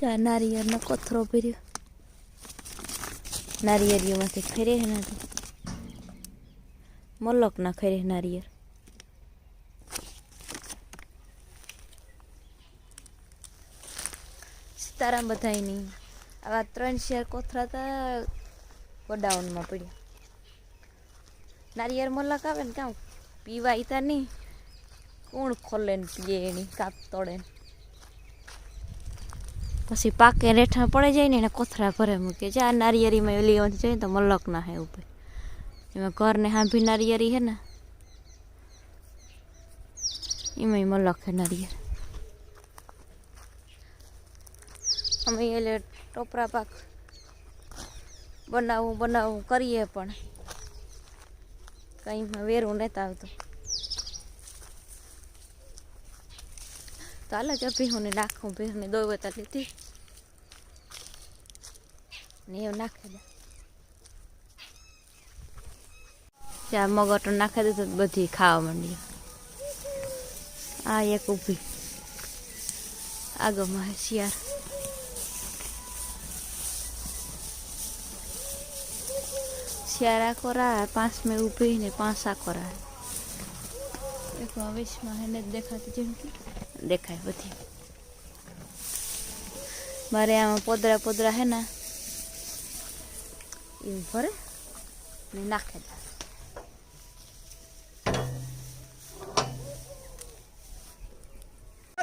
ચા નારિયેળનો કોથરો ભર્યો. નારિયેળીઓમાંથી ખરે નથી મલક ના ખરે નારિયેળ. સીતારામ બધાય નહીં આવા ત્રણ શેર કોથરા હતા ગોડાઉનમાં પડ્યા. નારિયેળ મલક આવે ને કામ પીવા ઈતા નહીં. કોણ ખોલે ને પીએ એની કાપ તોડે ને. પછી પાકે રેઠા પડે જાય ને એને કોથરા ભરે મૂકે. છે આ નારિયેરીમાં ઓલી એમાંથી જોઈએ તો મલક ના હે ઉપર. એમાં ઘરને હાંભી નારિયેરી હે ને એમાં મલક હે નારિયેર. અમે એટલે ટોપરા પાક બનાવવું બનાવવું કરીએ પણ કંઈમાં વેરું નહોતા આવતું. તો જ જો ભીહુંને નાખું ભીહુંને દોવતા લીધી. ને એવું નાખી દે. ચા મગટો નાખી દે તો બધી ખાવા માંડી. આ એક ઊભી. આગળમાં હે શિયાર કરા કોરા પાંચ મેં ઊભી ને પાંચ આકોરા એક વીસમાં હેને જ દેખાતી જેમ કે. દેખાય બધી. મારે આમાં પોદરા પોદરા હે ને એવું ભરે ને નાખે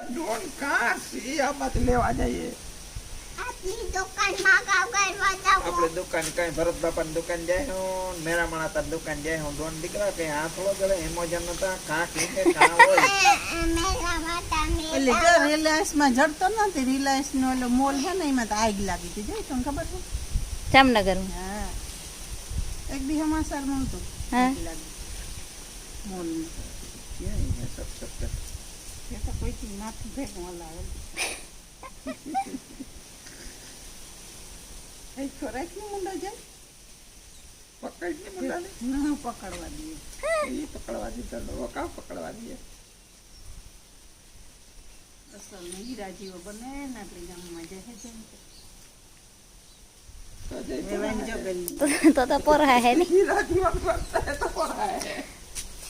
ડોન કાં છે આમાંથી લેવા જઈએ આપણે દુકાન કઈ ભરત બાપાની દુકાન જાય હું મેરા માણા દુકાન જાય હું ડોન દીકરા કઈ આ થોડો કરે એમોજન નતા કાં લીધે કાં હોય મેરા માતા એટલે રિલાયન્સમાં જડતો નથી. રિલાયન્સનો એટલે મોલ છે ને એમાં તો આગ લાગી હતી જાય તમને ખબર છે? જામનગરમાં હા એક દી સમાચારમાં હતું હા આગ લાગી મોલમાં ક્યાં અહીંયા સબ સબ સબ. એ તો કોઈથી માથું ભેગું હલાવે એ ખોરાકનો મુંડો જાય પકડીને મુંડાને ના પકડવા દઈએ એ પકડવા દીધા લોકો કાં પકડવા દઈએ અસલ ને હીરા જેવો બને ને એટલે ગામમાં જાય છે જેમ तो તો है એવાની જો ગલી તો તો તો પોરા હે ને હીરા જીવન કરતા તો પડાય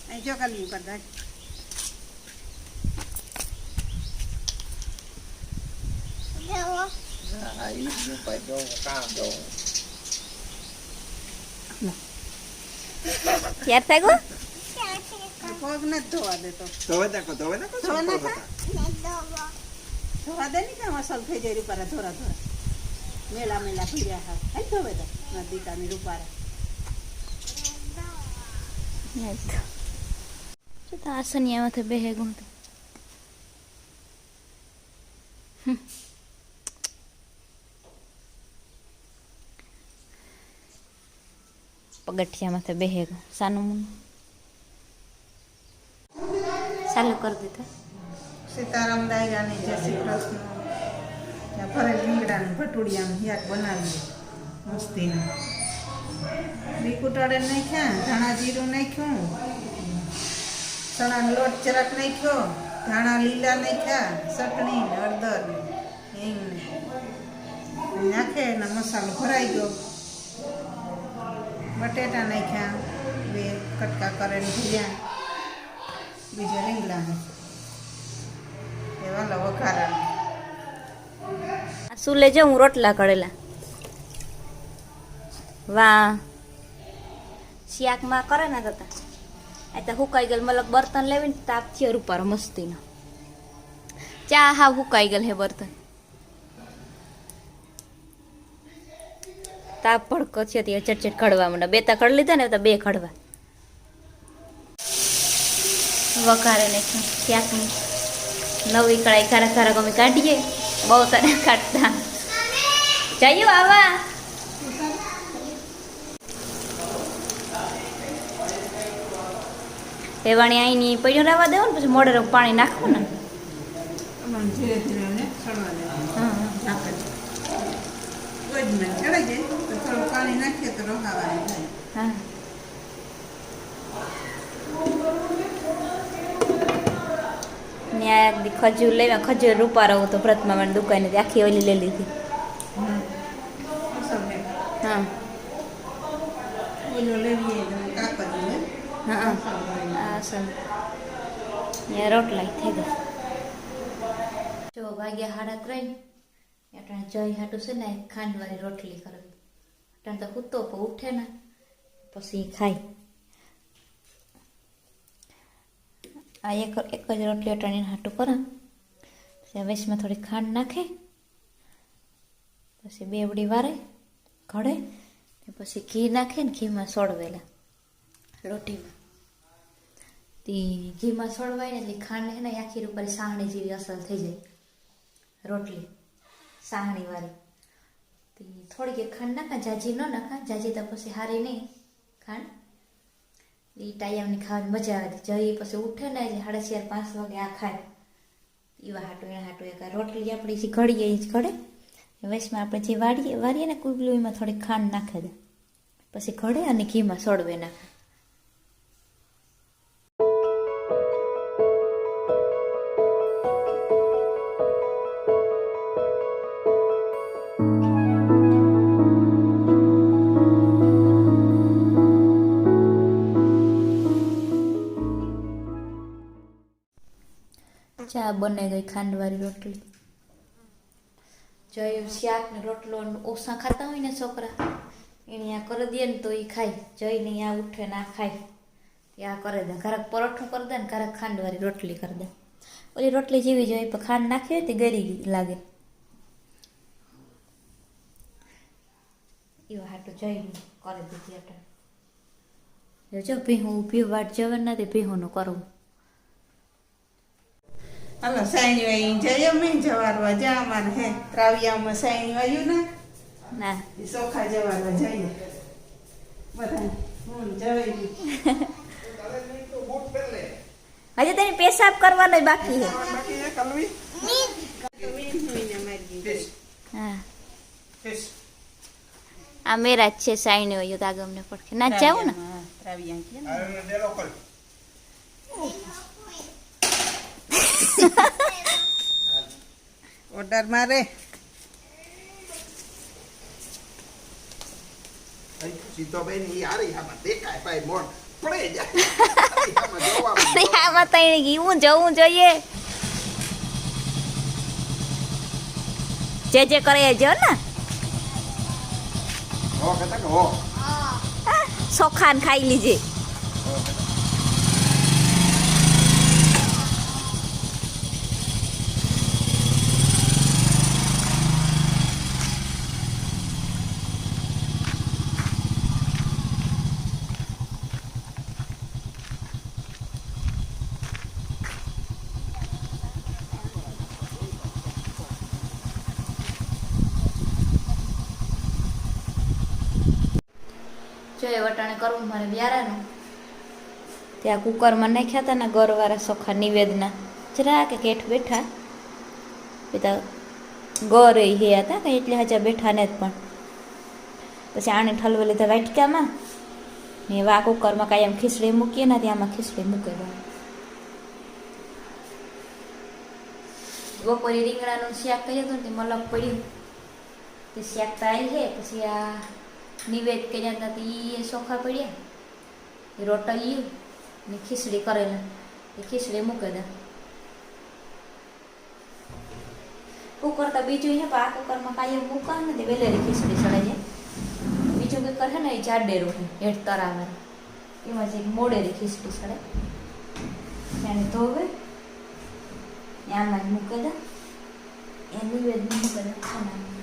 અહીં જો ગલી ઉપર રાખ. દેવો હા ઈ જ ઉપર જો કાં યાર થાગો પગ નથી ધોવા દેતો ધોવે નાખો ધોવે નાખો ધોવા નાખો. ને ધોવા દે ને કામ અસલ થઈ જાય પર ધોરા ધોરા મેલા મેલા પીડ્યા હા હાલ ધોવે દે મારા દીકાની રૂપારા જો તો આસનિયામાંથી બેહે ગુણ તો. હમ. પગથિયામાંથી બેહે ગયું સાનું મુનું. ચાલુ કરી દીધા. સીતારામ દાયરાની જય શ્રી કૃષ્ણ. રીંગણાનું ભટુડિયાનું હિયાક બનાવીએ. મસ્તીનું. બીકુટાડે નાખ્યા, ધાણા જીરું નાખ્યું. ચણાનો લોટ જરાક નાખ્યો, ધાણા લીલા નાખ્યા, ચટણી ને હળદર ને હિંગ. નાખે ને મસાલો ભરાઈ ગયો. બટેટા નાખ્યા, બે કટકા કરીને ભૂલ્યા બીજા રીંગણાને એવા લો વઘારા શું લેજે હું રોટલા કરેલા? વાહ. શિયાકમાં કરે ને તતા આ તો હુકાઈ ગયેલ મતલબ બર્તન લેવીને તાપ થયો ઉપર મસ્તીનો. ચા હા હુકાઈ ગયેલ હે બર્તન. તાપ ભડકો છે તે ચટચટ કડવા માંડે બે તા કડ લીધા ને તો બે કડવા વઘારે ને શિયાકની નવી કળાઈ ખારા ખારા ગમે કાઢીએ. બહુ તને કાઢતા જઈએ આવા એવાણી અહીંની પડ્યો રહેવા દેવું ને પછી મોડે પાણી નાખવું ને હા, હા. નાખે ગોજમાં ચડાઈ જાય તો થોડું પાણી નાખીએ તો રોકાવાનું થાય હા ને ત્યાં એક દી ખજૂર લેવા ખજૂર રૂપા રહું તો વ્રતમાં મને દુકાને આખી ઓલી લઈ લીધી. હા? તો હા. અસલ ત્યાં રોટલા થઈ ગયા જો વાગ્યા સાડા ત્રણ. જઈ હાટું છે ને ખાંડવાળી રોટલી કરવી અટાણે તો કૂતો પણ ઉઠે ને પછી ખાય. આ એક એક જ રોટલી અટાણી હાટું કરા પછી વેસમાં થોડી ખાંડ નાખે. પછી બેવડી વારે ઘડે. ને પછી ઘી નાખે ને ઘીમાં સોળવેલા લોટીમાં. તે ઘીમાં સોળવાય ને એટલે ખાંડ છે ને આખી ઉપર સાહણી જેવી અસર થઈ જાય. રોટલી, સાહણી વાળી. થોડીક ખાંડ નાખા, જાજી ન નાખા. જાજી તો પછી હારી નહીં. ખાંડ એ ટાઈમની ખાવાની મજા આવે જઈ પછી ઉઠે ને સાડા ચાર, પાંચ વાગે આ ખાય. એવા હાટું એના હાટું એક રોટલી આપણી જે ઘડીએ એ જ ઘડે. વૈશમાં આપણે જે વાળીએ વાળીએ ને કુગલું એમાં થોડીક ખાંડ નાખે દે. પછી ઘડે અને ઘીમાં સોડવે નાખે. ચા બને ગઈ ખાંડવાળી રોટલી. જય શાક ને રોટલો ઓછા ખાતા હોય ને છોકરા, એને આ કરી દે ને તો એ ખાય. જઈને આ ઉઠે ને આ ખાય. આ કરે દે. ઘરાક પરોઠું કરી દે ને ઘરાક ખાંડવાળી રોટલી કરી દે. ઓલી રોટલી જેવી જોઈએ પણ ખાંડ નાખી તે ગરી લાગે. એવા હાટું જઈને કરી દીધી એટલે જો ભીહું ભીહું વાટ જવાનું નથી ભીહુંનું કરવું હાલો સાઈની વાઈ જઈએ અમે જવારવા જા અમારે હે ત્રાવિયામાં સાઈની વાયું ને ના એ સોખા જવારવા જઈએ બધા હું જવાઈ હજી તેની પેશાબ કરવાનો બાકી છે બાકી છે કલવી આ મેરા છે સાઈને હોય તો આગળ અમને પડખે ના જાવ ને ત્રાવિયા કે ઓર્ડર મારે આમાં દેખાય ભાઈ મોણ પડે જાય હારી આમાં જોવામાં અરે આમાં તઈ ગયું જવું જોઈએ જે જે કરે જો ને સોખાન ખાઈ લીજે જો વટાણે કરવું મારે વ્યારાનું. ત્યાં કુકરમાં નાખ્યા હતા ને ગરવાળા સોખા નિવેદના. જરા કે કેઠ બેઠા. પિતા ગર એ હતા કંઈ એટલે હજા બેઠા ને જ પણ. પછી આને ઠલવી લીધા વાટકામાં. ને આ કુકરમાં કાંઈ એમ ખીચડી મૂકીએ ને ત્યાંમાં ખીચડી મૂકી બપોરે રીંગણાનું શાક કર્યું હતું ને મલક પડ્યું. તે શાક તો આવી છે, પછી આ નિવેદ કર્યા હતા તો એ સોખા પડ્યા. એ રોટલીયું ને ખીચડી કરેલા. એ ખીચડી મૂકી દે. કુકર તો બીજું છે, પણ આ કુકરમાં કાંઈ મૂકા નથી. વેલેરી ખીચડી ચડે છે. બીજું કુકર છે ને, એ જાડેરું છે હેઠ તરાવે. એમાં જે મોડેરી ખીચડી ચડે એને ધોવે આમાં મૂકે મૂકી દે. એ નિવેદ મૂકી દે. ખાના